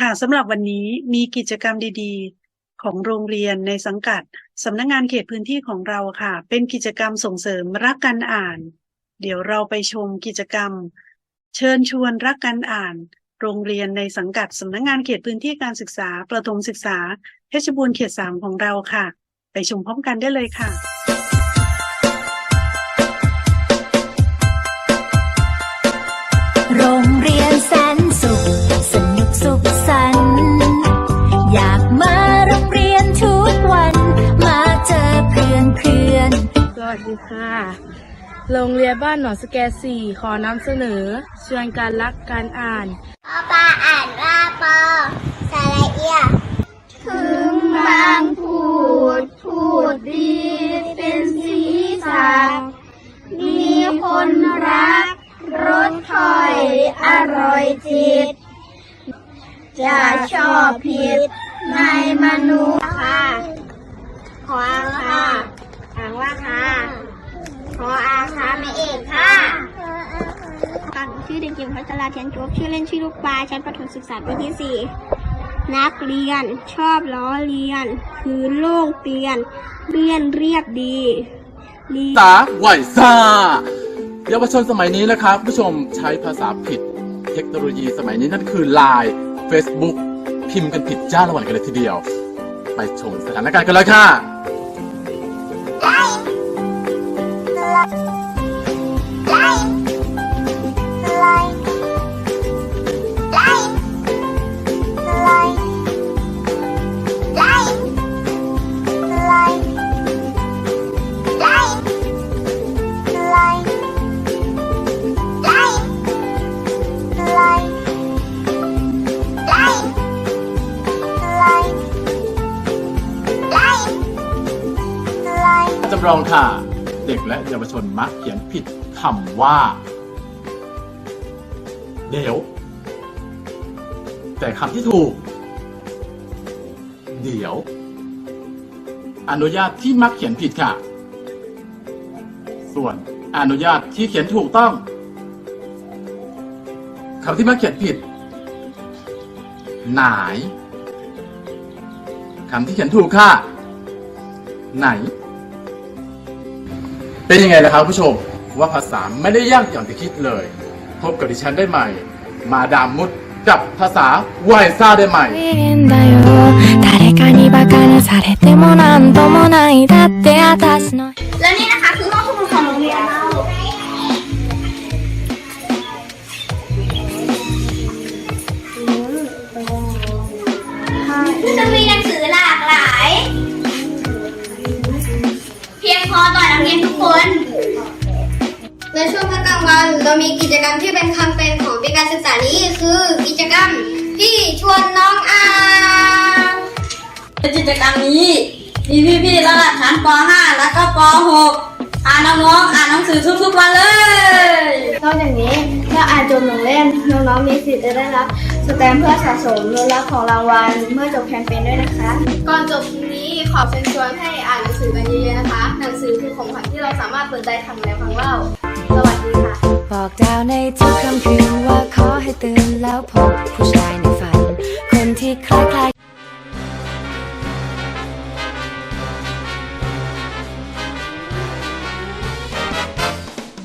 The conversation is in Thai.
ค่ะสำหรับวันนี้มีกิจกรรมดีๆ ของโรงเรียนในสังกัดสำนักงานเขตพื้นที่ของเราค่ะ เป็นกิจกรรมส่งเสริมรักการอ่าน เดี๋ยวเราไปชมกิจกรรม เชิญชวนรักการอ่าน โรงเรียนในสังกัดสำนักงานเขตพื้นที่การศึกษา ประถมศึกษาเพชรบูรณ์เขตสามของเราค่ะ ไปชมพร้อมกันได้เลยค่ะ ดีค่ะ โรงเรียนบ้านหนองสแกสี่ขอนำเสนอชวนการรักการอ่านปอปาอ่านว่าปอสระเอียถึงบางพูดพูดดีเป็นสีสันมีคนรักรสถอยอร่อยจิต จะชอบผิดในมนุษย์ค่ะขออาค่ะอ่างว่าค่ะ ขออาค่ะไม่เอกค่ะค่ะหนูชื่อเด็กหญิงพัชราเทียนจบชื่อเล่นชื่อลูกปลาชั้นประถมศึกษาปีที่สี่นักเรียนชอบล้อเลียนคือโล่งเตียนเรียนเรียบดีดีภาษาไหวซ่าเยาวชนสมัยนี้นะครับผู้ชมใช้ภาษาผิด เทคโนโลยีสมัยนี้นั่นคือ Line Facebook พิมพ์กันผิดจ้าละวันกันเลยทีเดียว ไปชมสถานการณ์กันเลยค่ะ จำลองค่ะ เด็กและเยาวชนมักเขียนผิดคำว่าเดี๋ยวแต่คำที่ถูก เดี๋ยว อนุญาตที่มักเขียนผิดค่ะ ส่วนอนุญาตที่เขียนถูกต้องคำที่มักเขียนผิด หนายคำที่เขียนถูกค่ะ ไหน เป็นยังไงล่ะครับผู้ชมว่าภาษาไม่ได้ยากอย่างที่คิดเลย พบกับดิฉันได้ใหม่ มาดามมุดกับภาษาวายซ่าได้ใหม่และนี่นะคะคือห้อง วงพักกลางวันเรามีกิจกรรมที่เป็นแคมเปญของปีการศึกษานี้คือกิจกรรมพี่ชวนน้องอ่านกิจกรรมนี้ มีพี่ๆระดับชั้นป .5 แล้วก็ป .6 พาน้องๆอ่านหนังสือทุกๆวันเลยนอกจากนี้ถ้าอ่านจบหนึ่งเล่มน้องๆมีสิทธิ์จะได้รับสแตมป์เพื่อสะสมมูลค่าของรางวัลเมื่อจบแคมเปญด้วยนะคะ ก่อนจบคลิปนี้ขอเชิญชวนให้อ่านหนังสือกันเยอะๆนะคะ หนังสือคือของขวัญที่เราสามารถเปิดใจทำแล้วฟังเล่า สวัสดีค่ะ บอกดาวในทุกค่ำคืนว่าขอให้ตื่นแล้วพบผู้ชายในฝัน คนที่คล้ายๆ